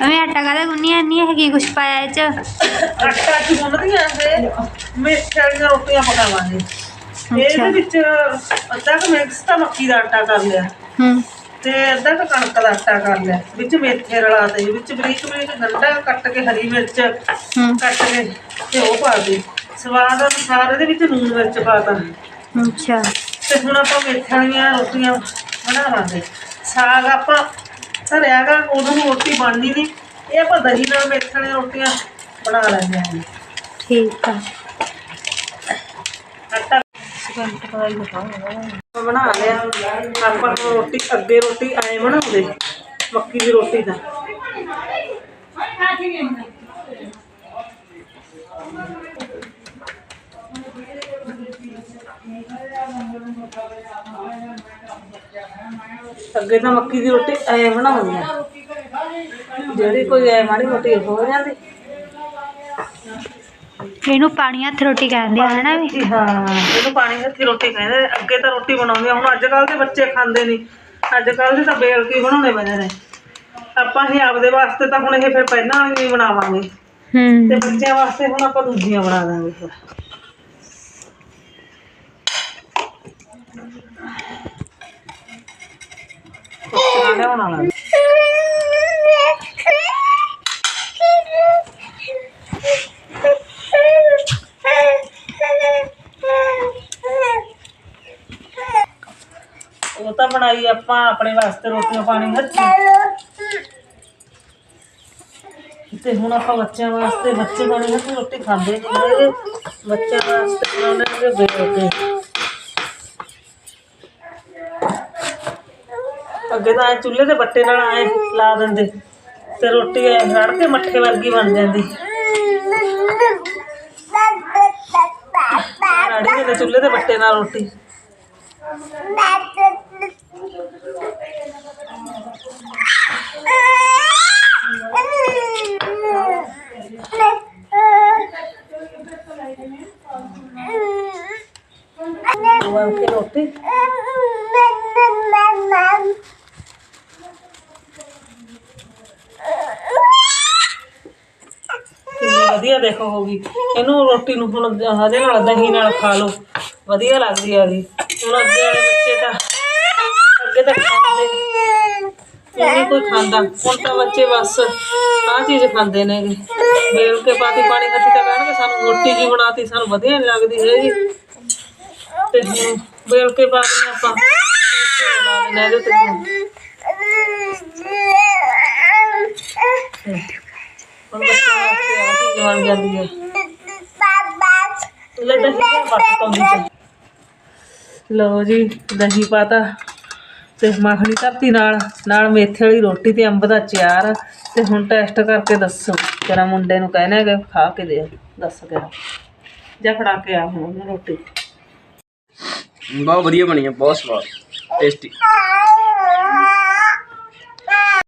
ਮੈਂ ਆਟਾ ਕਾਹਦਾ ਗੁੰਨਿਆ? ਨਹੀਂ ਹੈਗੀ ਕੁਛ ਪਾਇਆ ਇਹ ਚ? ਆਟਾ ਚ ਗੁੰਨਦੀਆਂ ਇਹ ਮੇਥੇ ਵਾਲੀਆਂ ਰੋਟੀਆਂ ਪਕਾਵਾਂਗੇ। ਇਹਦੇ ਵਿੱਚ ਅੱਧਾ ਕੁ ਮਿਕਸ ਤਾਂ ਮੱਕੀ ਦਾ ਆਟਾ ਕਰ ਲਿਆ। ਹੂੰ। ਤੇ ਅੱਧਾ ਕੁ ਕਣਕ ਦਾ ਆਟਾ ਕਰ ਲਿਆ। ਵਿੱਚ ਮੇਥੇ ਰਲਾ ਤੇ ਵਿੱਚ ਬਰੀਕ ਬਰੀਕ ਗੰਢਾ ਕੱਟ ਕੇ ਹਰੀ ਮਿਰਚ ਕੱਟ ਕੇ ਤੇ ਉਹ ਪਾ ਦੇ। ਸਵਾਦ ਅਨੁਸਾਰ ਇਹਦੇ ਵਿੱਚ ਨੂਨ ਮਿਰਚ ਪਾਤਾ ਅੱਛਾ। ਤੇ ਹੁਣ ਆਪਾਂ ਮੇਥੇ ਵਾਲੀਆਂ ਰੋਟੀਆਂ ਬਣਾਵਾਂਗੇ। ਸਾਗ ਆਪਾਂ ਧਰਿਆਗਾ ਉਦੋਂ ਨੂੰ ਰੋਟੀ ਬਣਨੀ ਨਹੀਂ। ਇਹ ਆਪਾਂ ਦਹੀਂ ਨਾਲ ਮੇਥੇ ਵਾਲੀਆਂ ਰੋਟੀਆਂ ਬਣਾ ਲੈਂਦੇ ਹਾਂ। ਠੀਕ ਆ। ਆਟਾ ਆਪਾਂ ਬਣਾ ਲਿਆ। ਆਪਾਂ ਰੋਟੀ ਅੱਗੇ ਰੋਟੀ ਐ ਬਣਾਉਂਦੇ ਮੱਕੀ ਦੀ ਰੋਟੀ ਦਾ। ਅੱਗੇ ਤਾਂ ਮੱਕੀ ਦੀ ਰੋਟੀ ਐ ਬਣਾਉਂਦੇ ਆ। ਜਿਹੜੀ ਕੋਈ ਐ ਮਾੜੀ ਮੋਟੀ ਹੋ ਜਾਂਦੀ। ਇਹਨੂੰ ਪਾਣੀ ਹੱਥ ਰੋਟੀ ਕਹਿੰਦੇ ਆ ਹਨਾ ਵੀ? ਹਾਂ ਇਹਨੂੰ ਪਾਣੀ ਹੱਥੀ ਰੋਟੀ ਕਹਿੰਦੇ। ਅੱਗੇ ਤਾਂ ਰੋਟੀ ਬਣਾਉਂਦੇ ਆ। ਹੁਣ ਅੱਜ ਕੱਲ ਦੇ ਬੱਚੇ ਖਾਂਦੇ ਨਹੀਂ ਅੱਜ ਕੱਲ ਦੇ ਤਾਂ ਬੇਲ ਕੀ ਬਣਾਉਣੇ ਪੈਂਦੇ ਨੇ। ਆਪਾਂ ਹੀ ਆਪਦੇ ਵਾਸਤੇ ਤਾਂ ਹੁਣ ਇਹ ਫਿਰ ਪਹਿਲਾਂ ਵਾਲੀ ਨਹੀਂ ਬਣਾਵਾਂਗੇ ਤੇ ਹੂੰ ਬੱਚਿਆਂ ਵਾਸਤੇ ਹੁਣ ਆਪਾਂ ਦੂਜੀਆਂ ਬਣਾ ਦਾਂਗੇ ਫਿਰ। ਕੁੱਕਰਾਂ ਲਿਆਉਣ ਵਾਲਾ ਉਹ ਤਾਂ ਬਣਾਈ ਆਪਾਂ ਆਪਣੇ ਵਾਸਤੇ ਰੋਟੀਆਂ ਪਾਣੀ ਹੱਥੀ ਤੇ ਹੁਣ ਆਪਾਂ ਬੱਚਿਆਂ ਵਾਸਤੇ, ਬੱਚੇ ਪਾਣੀ ਹੱਥੀ ਰੋਟੀ ਖਾਂਦੇ ਨਹੀਂ ਹੈਗੇ। ਬੱਚਿਆਂ ਵਾਸਤੇ ਬਣਾਉਂਦੇ ਨੇ ਬੇਲ ਅੱਗੇ ਤਾਂ ਐਂ ਚੁੱਲ੍ਹੇ ਦੇ ਬੱਟੇ ਨਾਲ ਐ ਲਾ ਦਿੰਦੇ। ਤੇ ਰੋਟੀ ਐ ਰੜ ਕੇ ਮੱਠੇ ਵਰਗੀ ਬਣ ਜਾਂਦੀ। ਰੜੀ ਦੇ ਚੁੱਲ੍ਹੇ ਦੇ ਬੱਟੇ ਨਾਲ ਰੋਟੀ। ਰੋਟੀ। ਵਧੀਆ ਦੇਖੋ ਹੋ ਇਹਨੂੰ ਰੋਟੀ ਨੂੰ ਹੁਣ ਹਦੇ ਨਾਲ ਦਹੀਂ ਨਾਲ ਖਾ ਲਓ। ਵਧੀਆ ਲੱਗਦੀ ਆ ਜੀ ਹੁਣ ਅੱਗੇ ਵਾਲੇ ਬੱਚੇ ਤਾਂ ਅੱਗੇ ਤਾਂ ਖਾਂਦੇ ਨਹੀਂ ਕੋਈ ਖਾਂਦਾ। ਹੁਣ ਤਾਂ ਬੱਚੇ ਬਸ ਆਹ ਚੀਜ਼ ਖਾਂਦੇ ਨੇਗੇ। ਬੇਲ ਕੇ ਪਾਤੀ ਪਾਣੀ ਖੱਟੀ ਤਾਂ ਕਹਿਣਗੇ, ਸਾਨੂੰ ਰੋਟੀ ਜੀ ਬਣਾਤੀ, ਸਾਨੂੰ ਵਧੀਆ ਨਹੀਂ ਲੱਗਦੀ ਹੈਗੀ। ਤੇ ਹੁਣ ਬੇਲ ਕੇ ਪਾ ਦਿੰਦੇ ਆਪਾਂ। ਤੇ ਇਹਦੇ ਤੇ ਵਾਸਤੇ ਆਹ ਚੀਜ਼ ਬਣ ਜਾਂਦੀ ਹੈ। ਲੈ ਦਹੀਂ ਦਾ ਬਸ ਪਾਉਂਦੀ ਚ ਲਓ ਜੀ ਦਹੀਂ ਪਾਤਾ ਤੇ ਮੱਖਣੀ ਧਰਤੀ ਨਾਲ ਨਾਲ ਮੇਥੇ ਵਾਲੀ ਰੋਟੀ ਤੇ ਅੰਬ ਦਾ ਅਚਾਰ ਤੇ ਹੁਣ ਟੈਸਟ ਕਰਕੇ ਦੱਸੋ ਤੇਰਾ ਮੁੰਡੇ ਨੂੰ ਕਹਿਣਾ ਹੈਗਾ ਖਾ ਕੇ ਦੇ ਦੱਸ ਕਿਹੜਾ ਜਾ ਫੜਾ ਕੇ ਆ ਹੁਣ ਉਹਨੂੰ ਰੋਟੀ। ਬਹੁਤ ਵਧੀਆ ਬਣੀ ਹੈ ਬਹੁਤ ਸਵਾਦ ਟੇਸਟੀ